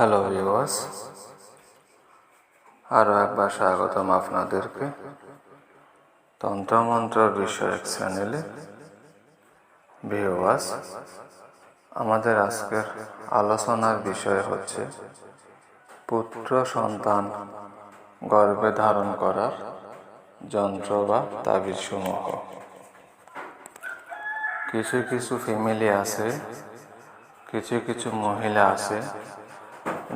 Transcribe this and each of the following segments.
Hello viewers আরও একবার স্বাগতম আপনাদেরকে। তন্ত্রমন্ত্র বিষয়ক চ্যানেলে ভিউয়ার্স আমাদের আজকের আলোচনার বিষয় হচ্ছে পুত্র সন্তান গর্ভে ধারণ করার যন্ত্র বা তাবিজ সমূহ কিছু কিছু ফ্যামিলি আছে, কিছু কিছু মহিলা আছে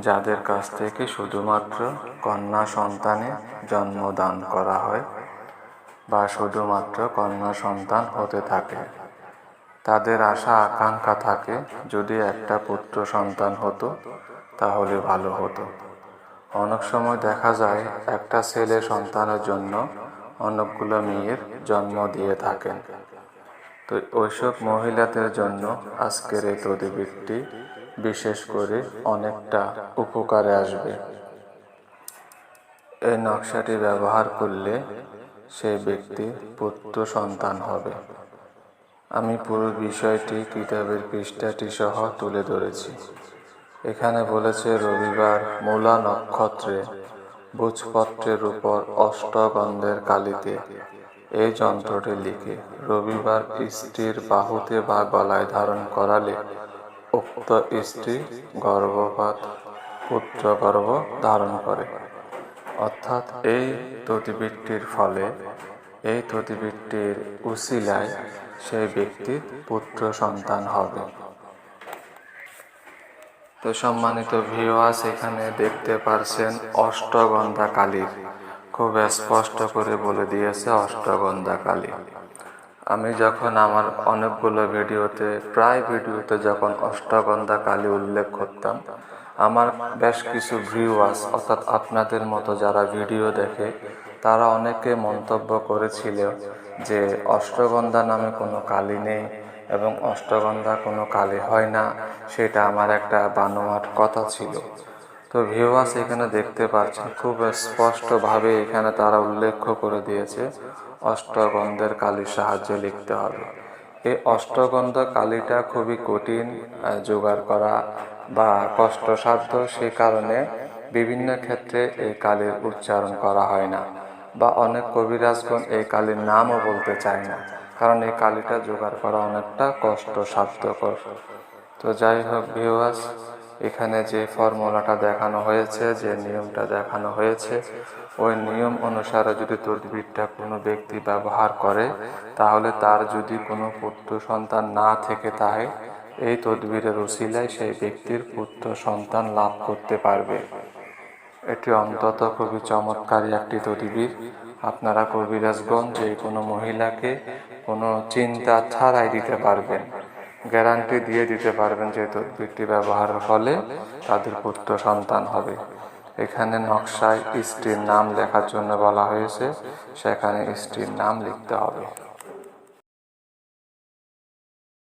যাদের কাছ থেকে শুধুমাত্র কন্যা সন্তানে জন্মদান করা হয় বা শুধুমাত্র কন্যা সন্তান হতে থাকে, তাদের আশা আকাঙ্ক্ষা থাকে, যদি একটা পুত্র সন্তান হতো, তাহলে ভালো হতো। অনেক সময় দেখা যায়, একটা ছেলে সন্তানের জন্য অনেকগুলো মেয়ের জন্ম দিয়ে থাকেন। তো ওইসব মহিলাদের জন্য আজকের এই তদবিরটি বিশেষ করে অনেকটা উপকারে আসবে। এই নকশাটি ব্যবহার করলে সেই ব্যক্তি পুত্র সন্তান হবে। আমি পুরো বিষয়টি কিতাবের পৃষ্ঠাটি সহ তুলে ধরেছি। এখানে বলেছে, রবিবার মূলা নক্ষত্রে ভোজপত্রের উপর অষ্টগন্ধের কালিতে এই যন্ত্রটি লিখে রবিবার স্ত্রীর বাহুতে বা গলায় ধারণ করালে উক্ত স্ত্রী গর্ভপাত পুত্র গর্ভ ধারণ করে। অর্থাৎ এই ততিবৃত্তির ফলে, এই ততিবৃত্তির উসিলায় সেই ব্যক্তির পুত্র সন্তান হবে। তো সম্মানিত ভিওয়াস এখানে দেখতে পারছেন অষ্টগন্ধা কালীর। খুব স্পষ্ট করে বলে দিয়েছে অষ্টগন্ধা কালী। আমি যখন আমার অনেকগুলো ভিডিওতে, প্রায় ভিডিওতে যখন অষ্টগন্ধা কালী উল্লেখ করতাম, আমার বেশ কিছু ভিউয়ার্স অর্থাৎ আপনাদের মতো যারা ভিডিও দেখে, তারা অনেকে মন্তব্য করেছিল যে অষ্টগন্ধা নামে কোনো কালী নেই এবং অষ্টগন্ধা কোনো কালী হয় না, সেটা আমার একটা বানোয়াট কথা ছিল। তো ভিউয়ার্স এখানে দেখতে পাচ্ছেন, খুব স্পষ্টভাবে এখানে তারা উল্লেখ করে দিয়েছে, অষ্টগন্ধের কালির সাহায্যে লিখতে হবে। এই অষ্টগন্ধ কালিটা খুবই কঠিন জোগাড় করা বা কষ্টসাধ্য সে কারণে বিভিন্ন ক্ষেত্রে এই কালির উচ্চারণ করা হয় না বা অনেক কবিরাজগণ এই কালির নামও বলতে চায় না, কারণ এই কালিটা জোগাড় করা অনেকটা কষ্টসাধ্যকর তো যাই হোক ভিউয়ার্স এখানে যে ফর্মুলাটা দেখানো হয়েছে, যে নিয়মটা দেখানো হয়েছে, ওই নিয়ম অনুসারে যদি তদবিরটা কোনো ব্যক্তি ব্যবহার করে, তাহলে তার যদি কোনো পুত্র সন্তান না থেকে থাকে, এই তদবিরের উসিলায় সেই ব্যক্তির পুত্র সন্তান লাভ করতে পারবে। এটি অন্তত খুবই চমৎকারী একটি তদবির। আপনারা কবিরাজগঞ্জ যে কোনো মহিলাকে কোনো চিন্তা ছাড়াই দিতে পারবেন। গ্যারান্টি দিয়ে দিতে পারবেন যে তদবিরটি ব্যবহারের ফলে তাদের পুত্র সন্তান হবে। এখানে নকশায় স্ত্রীর নাম লেখার জন্য বলা হয়েছে, সেখানে স্ত্রীর নাম লিখতে হবে।